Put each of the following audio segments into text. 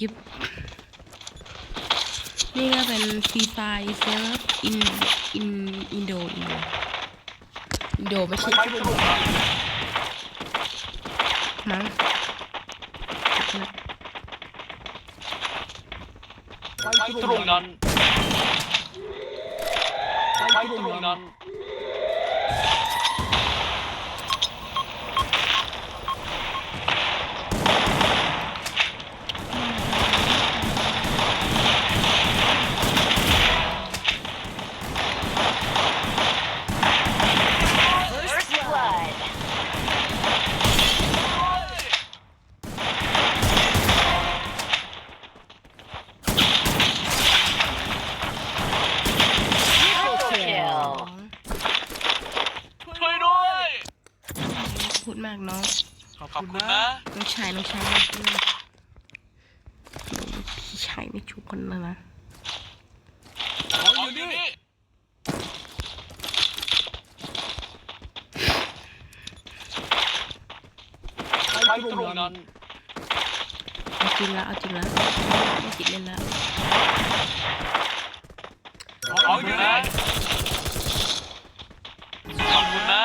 ยิบนี่ก็เป็นฟรีไฟเซิร์ฟอินอินอินโดอินโดอินโดไม่ใช่มั้งไปตรงนั้นไปตรงนั้น ช่วยด้วย พูดมากน้อง ขอบคุณนะน้องชายน้องชายไม่พูดพี่ชายไม่ชุบคนแล้วนะของอยู่นี่ไปตรงนั้นเอาจริงละเอาจริงละไม่คิดเล่นละของอยู่นี่ขอบคุณนะ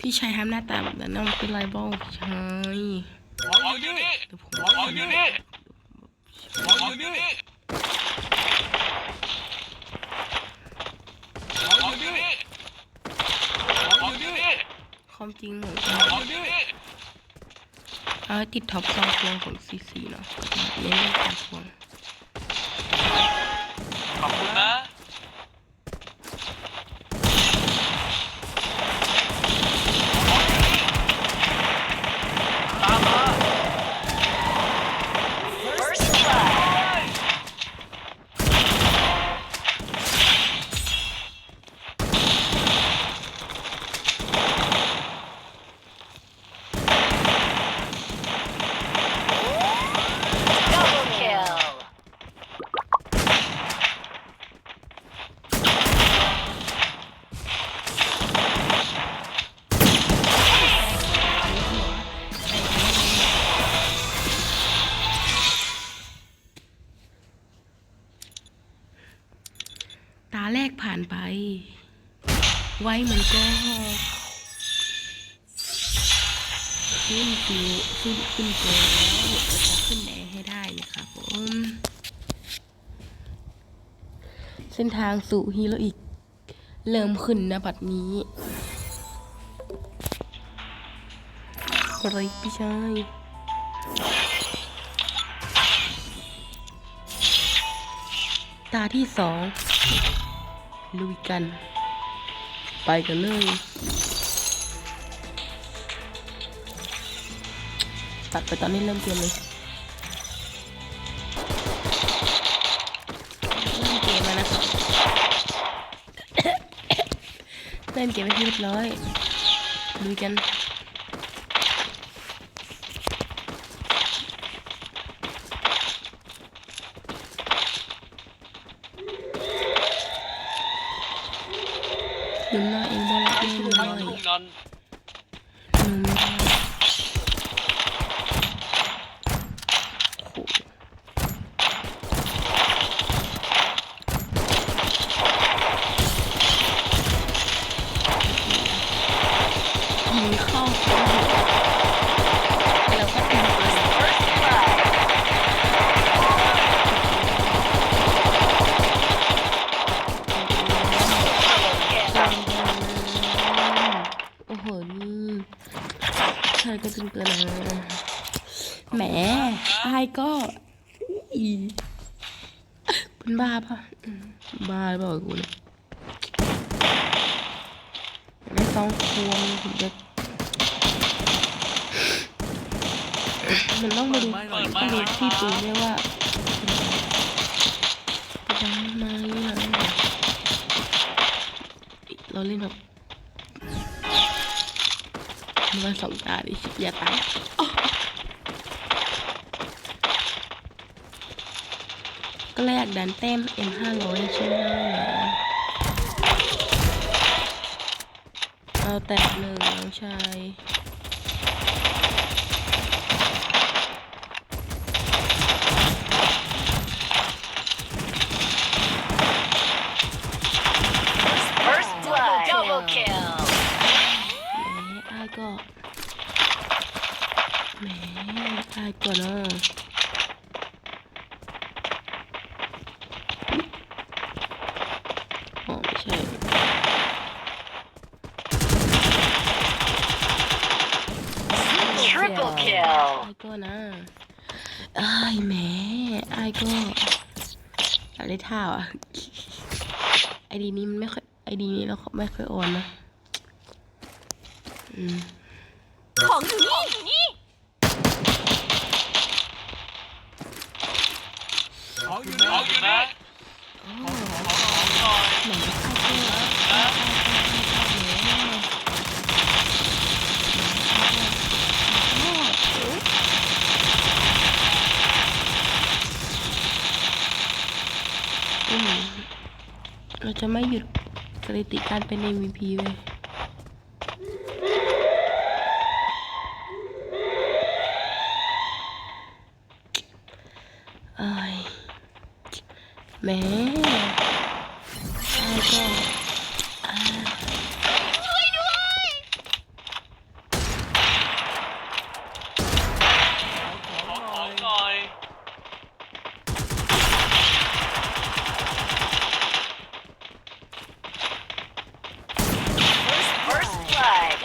พี่ชายทำหน้าตาแบบนั้นนะมันเป็นไรบ้างพี่ชายของอยู่นี่เดี๋ยวผมของอยู่นี่ของอยู่นี่ของอยู่นี่ของอยู่นี่ความจริงเหมือนของอยู่นี่เอาให้ติดท็อปซองพวงของซีซีเนาะเน้นเรื่องการพวงขอบคุณนะ ไว้มันก็ขึ้นฟิวขึ้นขึ้นโกแล้วเราจะขึ้นแดงให้ได้นะครับผมเส้นทางสู่ฮีโร่อีก เริ่มขึ้นนะบัดนี้อะไรพี่ชายตาที่สองลุยกัน ไปกันเลยตัดไปตอนนี้เริ่มเกมเลยเริ่มเกมแล้วนะครับเล่นเกมไปที่เรียบร้อยดูกัน หนุ่มน้อยเองบอลเล่นหนุ่ม ไป น้ ก็อีเป็นบ้าปะอืมบ้าหรือเปล่ากูเนี่ยไม่ต้องควงถึงจะมันต้องมาดูต้องดูที่ปืนด้วยว่าจะมาหรือยังเราเล่นแบบมาสองตาดิอย่าตายอ้อ ก็เลยอยากดันเต็ม M500 ใช่ไหมเอาแตกหนึ่งน้องชาย First blood. Double kill. แหมอายก็แหมอายก็เนอะอ๋อไม่ ใช่ Triple ไอ kill. ายก็นะอายแหมอายก็อะไรท่าอะไอดีนี้มันไม่ค่อยไอดีนี้เราไม่ค่อยโอนนะ อืม เราจะไม่หยุดสถิติการเป็น MVP เลยเอ้แม่ไอ้ก็อ่า ของของหน่อย First blood.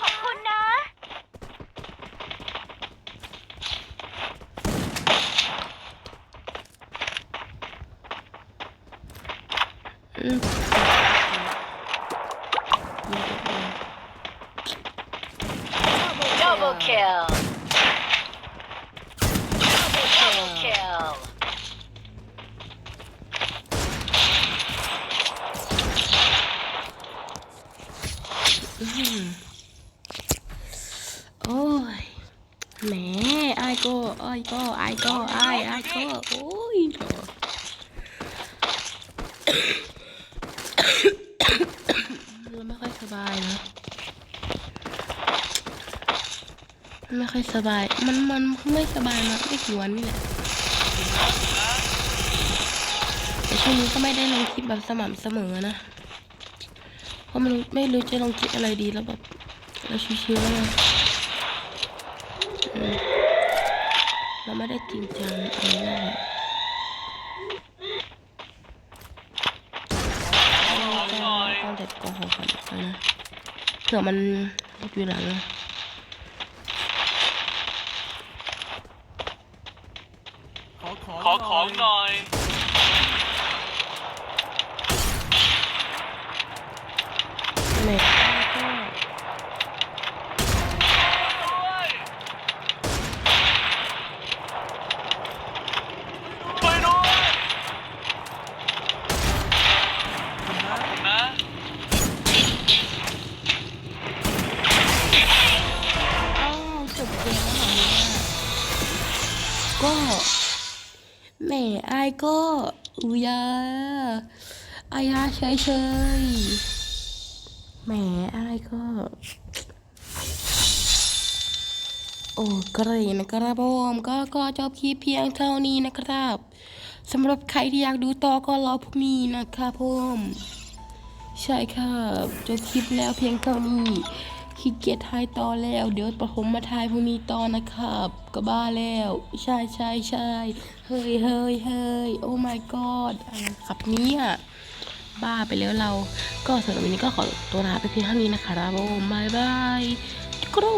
ขอบคุณนะ อืม Double kill. Double kill. โอ้ยแหมไอ้ก็ไอ้ก็ไอ้ก็ไอ้ไอ้ก็โอ้ยเราไม่ค่อยสบายนะ ไม่ค่อยสบาย มันมันไม่สบายมาไม่กี่วันนี่แหละแต่ช่วงนี้ก็ไม่ได้ลงคลิปแบบสม่ำเสมอนะ เพราะมันไม่รู้จะลงคลิปอะไรดีแล้วแบบเราชิวๆแล้วไมเราไม่ได้จริงจังอะไรมากอะต้องเด็ดกอหอก่อนนะเผื่อมันอยู่หลังอะ ขอของขอของหน่อย ก็อุยาอายาเฉยเฉยแหม่ไอายก็ โอ้กระไรนะครับผมก็ก็จบคลิปเพียงเท่านี้นะครับสำหรับใครที่อยากดูต่อก็รอพรุ่งนี้นะครับผมใช่ครับจบคลิปแล้วเพียงเท่านี้ ขี้เกียจทายต่อแล้ว เดี๋ยวประผมมาทายพรุ่งนี้ต่อนะครับ ก็บ้าแล้ว ใช่ใช่ใช่เฮ้ยเฮ้ยเฮ้ยโอ้ my god อะไรครับเนี่ยบ้าไปแล้วเรา ก็สำหรับวันนี้ก็ขอตัวลาไปเพียงเท่านี้นะคะผมบายบายกรู